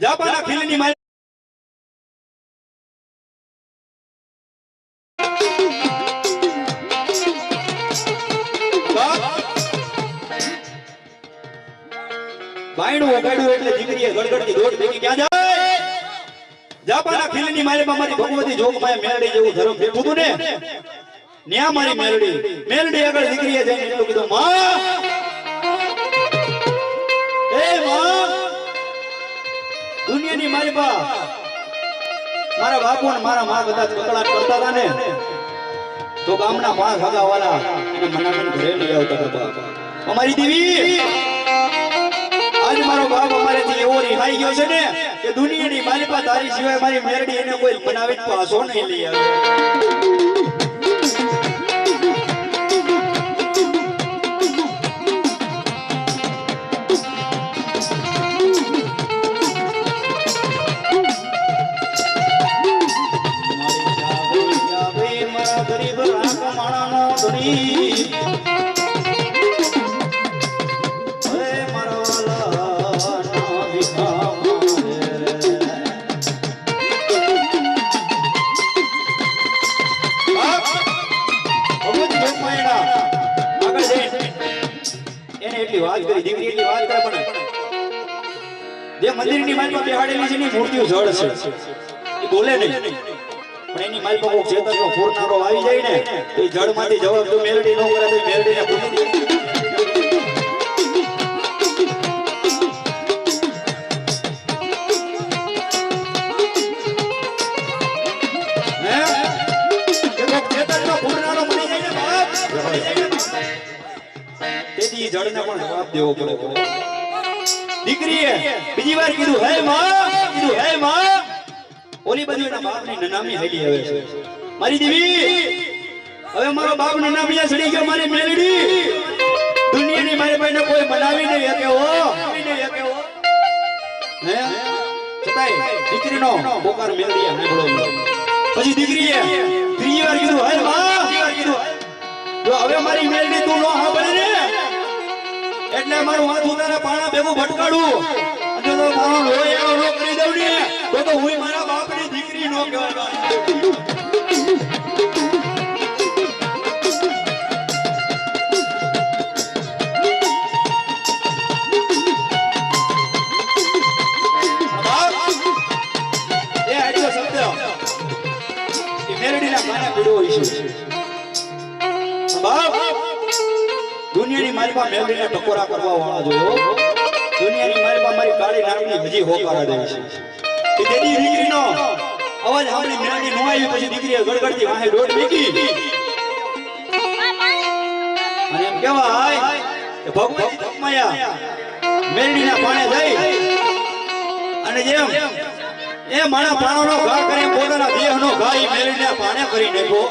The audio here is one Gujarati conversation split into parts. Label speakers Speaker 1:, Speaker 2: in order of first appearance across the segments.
Speaker 1: જાપાના ખીલની મારી બાયણું વગાડ્યું એટલે દીકરીએ ગળગડતી દોડ ભેગી ક્યાં જાય? જાપાના ખીલની માયમાં મારી ભગવતી જોગમાય મેલડી જેવું ધરમ હતું ને? ન્યા મારી મેલડી. મેલડી આગળ દીકરીએ જઈને એટલું કીધું માં દુનિયાની મારી બા. મારા બાપુ અને મારા માં બધા કકડાટ કરતા હતા ને. તો ગામના પાંચ હગા વાળા એને મનામન ઘરે લઈ આવતા હતા અમારી દેવી, આજ મારો બાપ અમારેથી એવો રિહાઈ ગયો છે ને કે દુનિયાની મારી પાસે તારી સિવાય મારી મેરડી એને કોઈ બનાવી પાછો નહીં લઈ આવે. વાત કરી દીકરી વાત કરે પણ. જે મંદિરની માલમાં બેહાડેલી છે ની મૂર્તિઓ જળ છે. એ બોલે નહીં. પણ એની માલમાં કોક ચેતનનો ફૂરનારો આવી જાય ને, તો એ જળમાંથી જવાબ જો મેલડી ન કરે તો મેલડીને પૂરી જવાબ દેવો પડે દીકરીએ બીજી વાર કીધું, હે માં, કીધું, હે માં. ઓલી બાજુ એના બાપની નનામી હેલી આવે છે. મારી દેવી, હવે મારો બાપ નનામી સડી ગયો, મારી મેલડી. દુનિયાની મારી ભાઈને કોઈ બનાવી નહીં શકે હો. હો? હે છતાંય દીકરીનો બોકાર મેલડીએ સાંભળો પછી દીકરીએ ત્રીજી વાર કીધું, હે માં કીધું જો હવે મારી મેલડી તું નો સાંભળે ને એટલે મારું માથું તારા પાણા ભેગું ભટકાડું. અને જો મારો લોહી એનો નો કરી દઉં તો તો હું મારા બાપની દીકરી નો કહેવાય. મારી ટકોરા કરવા વાળા જોયો દુનિયાની મારી મારી કાળી નાગની હજી હોકારા દે છે. કે તેની દીકરીનો અવાજ સાંભળી મેલડી નો પછી દીકરીએ ગડગડતી વાહે દોડ મૂકી અને એમ કહેવાય કે ભગવતી જોગમાયા મેરડીના પાણે જઈ અને જેમ એ માણા પ્રાણોનો ઘા કરી પોતાના દેહનો ઘા એ મેરડીના પાણે કરી નાખ્યો.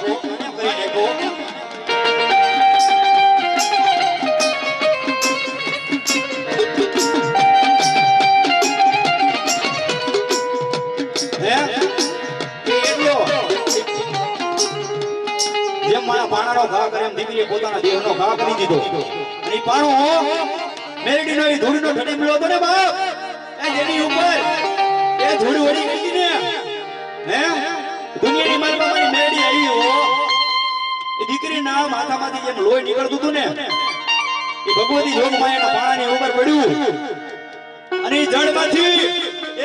Speaker 1: કરી નાખ્યો. કરે દીકરીએ પોતાના દેહનો ઘા કરી દીધો. અને ઈ પાણો મેલડીનો ઈ ધૂળનો ઠડીમલો હતો ને બાપ? એ ઉપર એ ધૂળ વળી ગઈ ને હે દુનિયાની ની મારી મેરડી આવી હો. એ દીકરીના માથામાંથી જેમ લોહી નીકળતું હતું ને, એ ભગવતી જોગમાયાના પાણાની ઉપર પડ્યું. અને ઈ જળમાંથી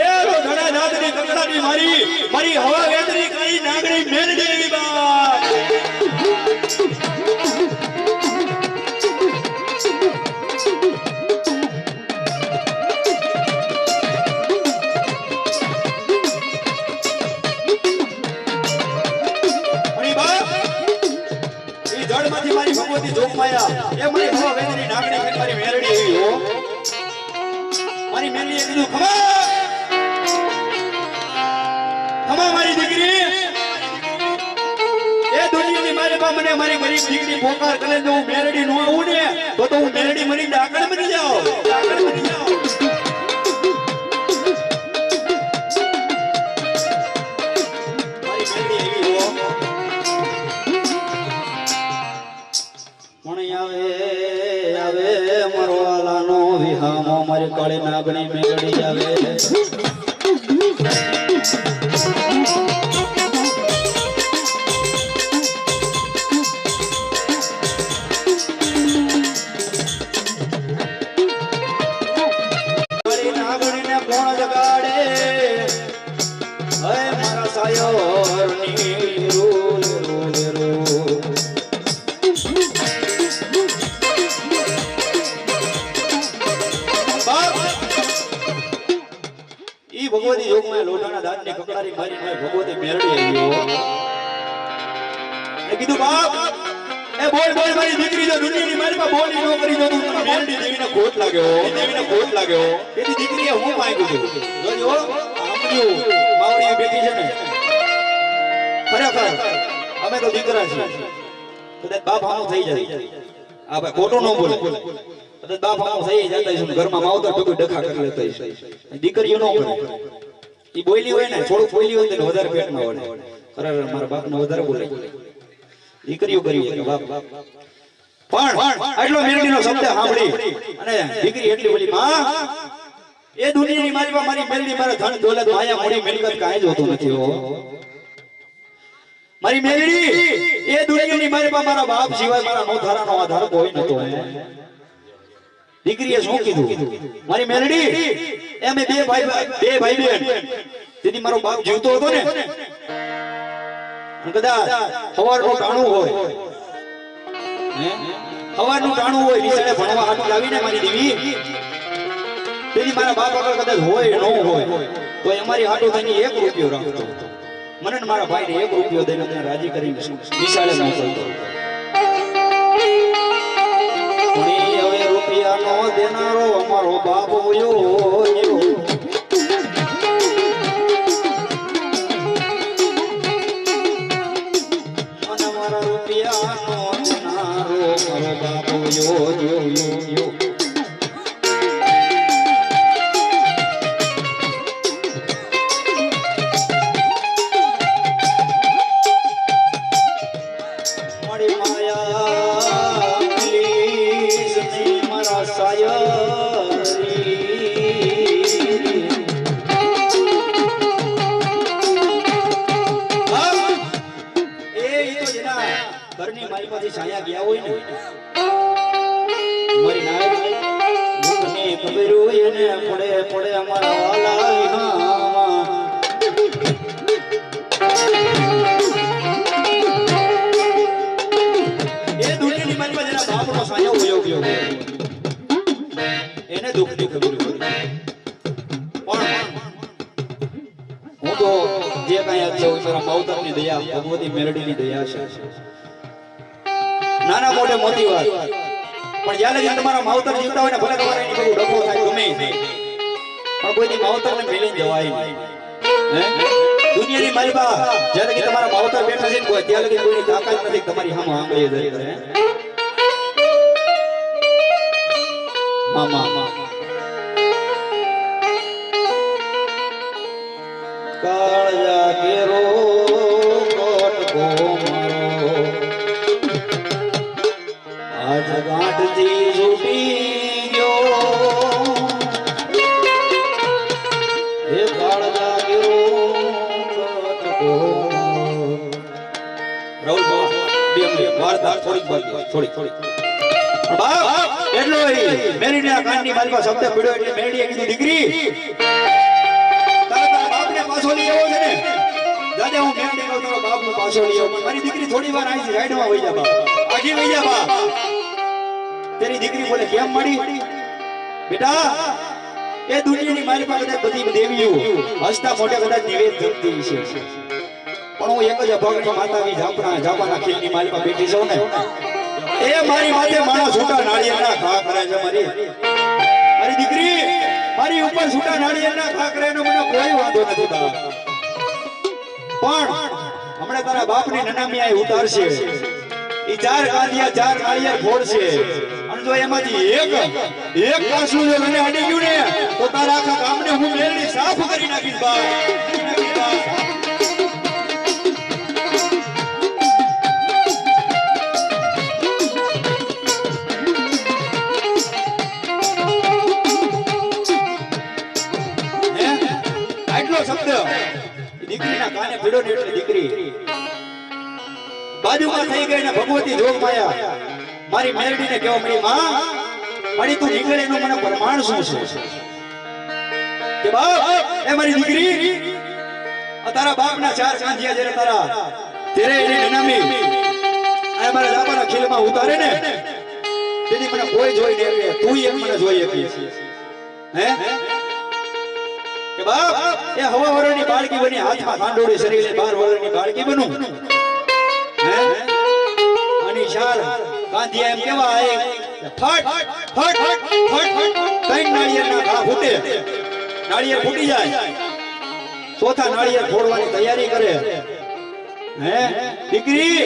Speaker 1: એ ધડા જાતની કકડાની મારી મારી હવા વેતરી કરી નાગણી મેરડી બાપ. મારી ભગવતી એ મારી હવા વેદરી નાગણી મારી મેલડી એવી મારી મેલીએ કીધું ખમા મને મારી ગરીબ દીકરી પોકાર કરે તો હું મેરડી નો આવું ને, તો તો હું મેરડી મરી ડાકણ બની જાઉં. ડાકણ બની જાઉં આવે? આવે મરવાલાનો વાલાનો વિહામો, મારી કાળી નાગણી મેળડી આવે. મેરડી કીધું બાપ એ બોલ બોલ મારી દીકરી જો દુનિયાની મારીમાં બોલી ન કરી જો તું મને દેવીને ખોટ લાગ્યો. દેવીને ખોટ લાગ્યો. તેથી દીકરીએ હું માંગ્યું હતું જોજો આંબળ્યું માવડી બેઠી છે ને. ખરેખર અમે તો દીકરા છીએ. કદાચ બાપ હામો થઈ જાય. આ ભાઈ ખોટું ન બોલે. કદાચ બાપ થઈ જતા ઘરમાં માવતર ભેગું ડખા કરી લેતા દીકરીઓ ન કરે એ બોલી હોય ને થોડુંક બોલી હોય તેને વધારે પેટમાં વળે. ખરેખર મારા બાપને વધારે બોલે. દીકરીઓ કરી બાપ. પણ આટલો મેરડીનો શબ્દ સાંભળી અને દીકરી એટલી બોલી, માં, એ દુનિયાની મારી મારી મેરડી મારા ધન દોલત માયા મોડી મિલકત કાંઈ જ હોતું નથી હો. મારી મેલડી, એ દુનિયાની મારી મારા બાપ સિવાય મારા નોધારાનો આધાર કોઈ નતો દીકરીએ શું કીધું? મારી મેલડી એ બે ભાઈ બે ભાઈ બેન તેથી મારો બાપ જીવતો હતો ને કદાચ સવારનું ટાણું હોય? સવારનું ટાણું હોય નિશાળે ભણવા હાથ લાવીને મારી દેવી. તેથી મારા બાપ આગળ કદાચ હોય, ન હોય તો અમારી હાટો થઈને એક રૂપિયો રાખતો મને મારા ભાઈને એક રૂપિયો દઈને તેને રાજી કરી નિશાળે મોકલતો હવે રૂપિયા નો દેનારો અમારો બાપ વયો બાપ ને પડે પડે અમારા વાલા એને દુઃખની ખબર પણ હું તો જે કાંઈ આજે છું મારા માવતરની દયા, ભગવતી મેરડીની દયા છે. નાના મોટે મોટી વાત. પણ જ્યારે લગી તમારા માવતર જીવતા હોય ને ભલે તમારે એની બધું ડખો થાય, ગમે તે પણ કોઈની માવતરને મેલીને જવાય નહીં હે? દુનિયાની માલબા, જ્યારે લગી તમારા માવતર બેઠા છે ને કોઈ ત્યાં લગી કોઈની તાકાત નથી કે તમારી સામે આંગળીએ ધરી કરે મામા. કાળજા કેરો મેરીના મારી પાસે શબ્દ પડ્યો એટલે મેરીએ કીધું દીકરી. તારા તારા બાપને પાછો લઈ આવો છે ને. દાદા, હું કેમ દેખાવ તારા બાપને પાછો લઈ આવો. મારી દીકરી થોડી વાર આવી રાઈડમાં વઈ જા, બાપ. આગી વઈ જા, બાપ. તેરી દીકરી બોલે, કેમ મળી? બેટા, એ દુનિયાની મારી પાસે કદાચ બધી દેવીઓ. હસતા મોઢે કદાચ નિવેદ કરતી છે. પણ હું એક જ અભાગણી માતાની જાપના જાપાના ખીલની માલિકા બેઠી છું ને. એ મારી માથે માણસ છૂટા નાળિયેરના ઘા કરે છે મારી. દીકરી છૂટા નાળિયેરના ઘા કરે મને કોઈ વાંધો નથી બા. પણ હમણાં તારા બાપની નનામી આ ઉતારશે. ઈ ચાર કાંધિયા ચાર નાળિયેર ફોડશે. અને જો એમાંથી એક એક કાસલું જો મને અડી ગયું ને, તો તારા આખા ગામને હું મેલડી સાફ કરી નાખીશ બાપ કાને ને એટલે દીકરી. બાજુમાં થઈ ગઈ ને ભગવતી જોગ માયા. મારી મેરડીને કહેવા મળી માં, મારી તું નીકળે એનું મને પ્રમાણ શું છે? કે બાપ, એ મારી દીકરી તારા બાપના ચાર કાંધિયા જ્યારે તારા તેરે એની નનામી, આ મારા ખીલ ખીલમાં ઉતારે ને, તેથી મને કોઈ જોઈ નહીં તું એમ મને જોઈ હતી હે? કે બાપ એ હવા વરણની બાળકી બની હાથમાં ખાંડોળી શરીરે બાર વરણની બાળકી બનું હે અને ચાર ગાંધી એમ કેવા આય ફટ ફટ ફટ ફટ કઈ નાળિયેરના ઘા ફૂટે નાળિયેર ફૂટી જાય ચોથા નાળિયેર ફોડવાની તૈયારી કરે હે? દીકરી,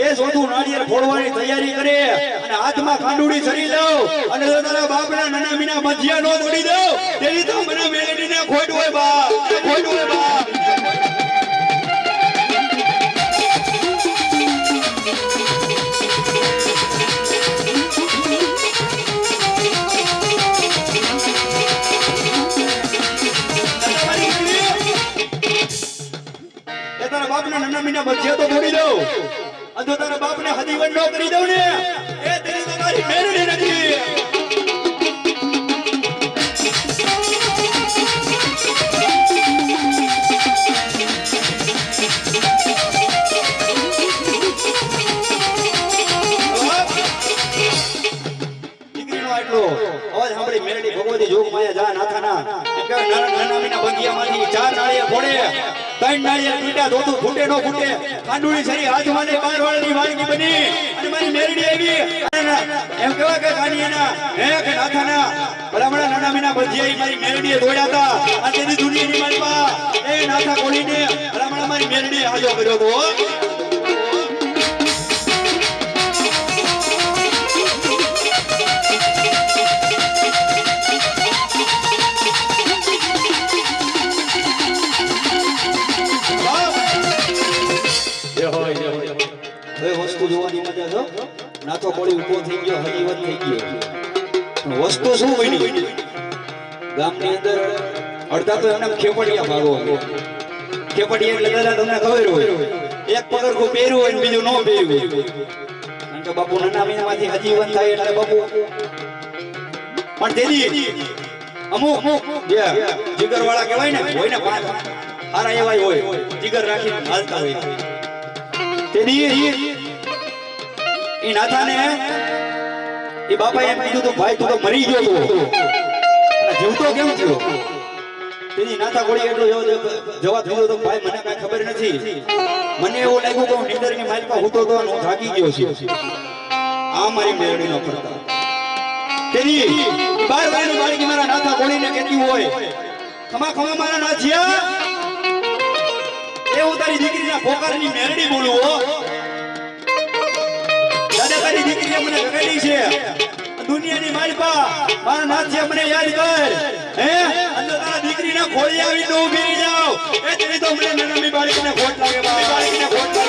Speaker 1: એ ચોથું નાળિયેર ફોડવાની તૈયારી કરે અને હાથમાં ખાંડુડી સરી લઉં અને જો તારા બાપના નાના મીના મધ્યા નો દોડી દઉં. તેની તો મને મેળવીને ખોટ હોય બા ખોટ હોય બા નાના તો તોડી દઉં. અને જો તારા બાપને હદીવન નો કરી દઉં ને, એ તેની તમારી તારી નથી. ભગવતી જોગ માયા જા નાથાના. નાના નાના મીના બંગિયામાંથી ચાર નાળિયેર ફોડે. ત્રણ તૂટ્યા ધોતું ફૂટે, નો ફૂટે. કાંડુળી સરી હાથમાં લઈ બાર બની. અને મારી મેરડી આવી. એમ કેવા કે કાનિયાના હે કે નાથાના? ભલામણા નાના મીના બંધિયા મારી મેરડીએ દોડ્યા હતા. અને તેની દુનિયાની માલમાં એ નાથા કોળીને ભલામણા મારી મેરડીએ હાજો કર્યો હતો નાથો ઊભો થઈ ગયો હજીવત થઈ ગયો. વસ્તુ શું બની? ગામની અંદર અડધા તો એમને ખેપડિયા ભાગો ખેપડિયા એટલે દાદા તમને ખબર હોય. એક પગરખું પહેર્યું હોય બીજું ન પહેર્યું હોય. કારણ કે બાપુ નાના મહિનામાંથી હજીવન થાય એટલે બાપુ પણ તેની અમુક જીગર વાળા કહેવાય ને, હોય ને પાંચ સારા એવાય હોય, જીગર રાખીને હાલતા હોય. તેની એ નાથાને એ બાપાએ એમ કીધું તું ભાઈ, તું તો મરી ગયો અને જીવતો કેમ થયો? તેની નાથા ગોળી એટલો જવાબ દીધો તો, ભાઈ, મને કાંઈ ખબર નથી. મને એવું લાગ્યું કે હું નીંદરની માલિકા હૂતો તો હું થાકી ગયો છું. આ મારી મેળવીનો પડતા તેની બાર વાયની બાળકી મારા નાથા ગોળીને કહેતી હોય, ખમા ખમા મારા નાથિયા, એ હું તારી દીકરીના પોકારની મેરડી બોલું હો. મારી દીકરીએ મને છે. દુનિયાની મારી પા મારા નાથે મને યાદ કર. હે? અંદર તારા દીકરીને ખોળી આવી તો ઊભી રહી જાવ એ તેની તો મને નાની બાળકીને ખોટ લાગે, બાળકને ખોટ લાગે.